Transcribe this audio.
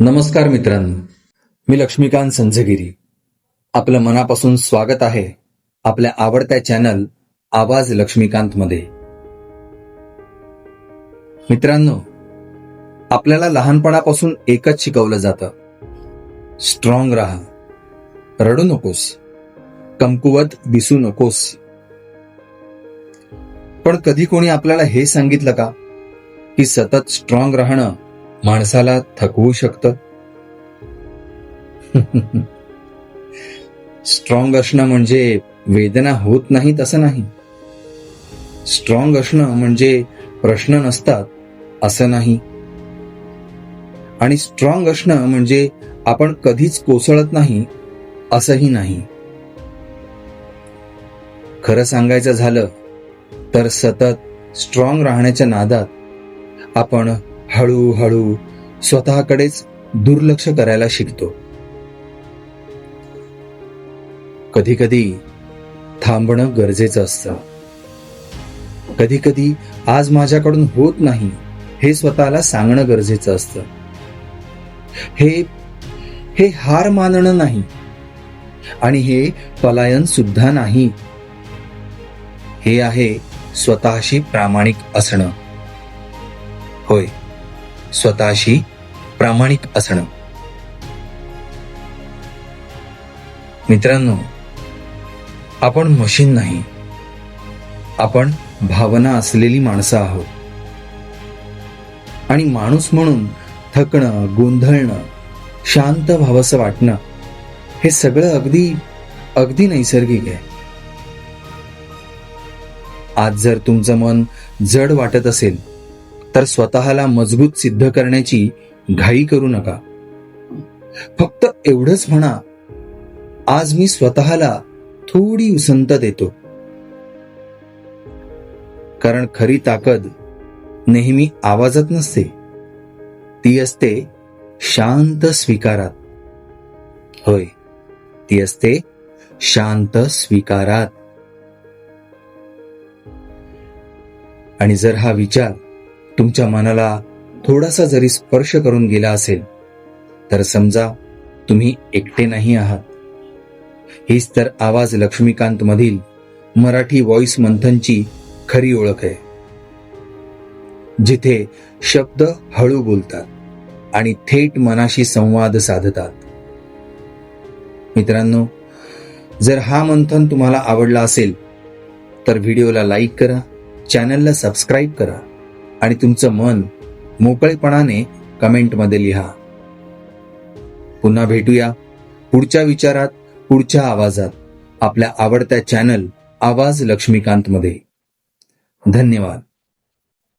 नमस्कार मित्रांनो. मी लक्ष्मीकांत संझगिरी. आपलं मनापासून स्वागत आहे आपल्या आवडत्या चॅनल आवाज लक्ष्मीकांत मध्ये. मित्रांनो आपल्याला लहानपणापासून एकच शिकवलं जातं. स्ट्रॉंग राहा. रडू नकोस. कमकुवत दिसू नकोस. पण कधी कोणी आपल्याला हे सांगितलं का? की सतत स्ट्रॉंग राहणं माणसाला थकवू शकतं? स्ट्रॉंग असणं म्हणजे वेदना होत नाहीत असं नाही. स्ट्रॉंग असणं म्हणजे प्रश्न नसतात असं नाही. आणि स्ट्रॉंग असणं म्हणजे आपण कधीच कोसळत नाही असंही नाही. खरं सांगायचं झालं तर सतत स्ट्रॉंग राहण्याच्या नादात आपण हळूहळू स्वतःकडेच दुर्लक्ष करायला शिकतो. कधी कधी थांबणं गरजेचं असतं. कधी कधी आज माझ्याकडून होत नाही हे स्वतःला सांगणं गरजेचं असतं. हे हे हार मानणं नाही. आणि हे पलायन सुद्धा नाही. हे आहे स्वतःशी प्रामाणिक असणं. होय. स्वतःशी प्रामाणिक असणं. मित्रांनो आपण मशीन नाही. आपण भावना असलेली माणसं आहोत. आणि माणूस म्हणून थकणं गोंधळणं शांत व्हावंसं वाटणं हे सगळं अगदी अगदी नैसर्गिक आहे. आज जर तुमचं मन जड वाटत असेल तर स्वतःला मजबूत सिद्ध करण्याची घाई करू नका. फक्त एवढंच म्हणा आज मी स्वतःला थोडी उसंत देतो. कारण खरी ताकद नेहमी आवाजात नसते. ती असते शांत स्वीकारात. होय ती असते शांत स्वीकारात. आणि जर हा विचार तुमच्या मनाला थोडासा जरी स्पर्श करून गेला असेल तर समजा तुम्ही एकटे नाही आहात. हीच तर आवाज लक्ष्मीकांत मधील मराठी व्हॉइस मंथनची खरी ओळख आहे जिथे शब्द हळू बोलतात आणि थेट मनाशी संवाद साधतात. मित्रांनो जर हा मंथन तुम्हाला आवडला असेल तर व्हिडिओला लाईक करा चॅनलला सबस्क्राईब करा. आणि तुमचं मन मोकळेपणाने कमेंटमध्ये लिहा. पुन्हा भेटूया पुढच्या विचारात पुढच्या आवाजात आपल्या आवडत्या चॅनल आवाज लक्ष्मीकांत मध्ये धन्यवाद.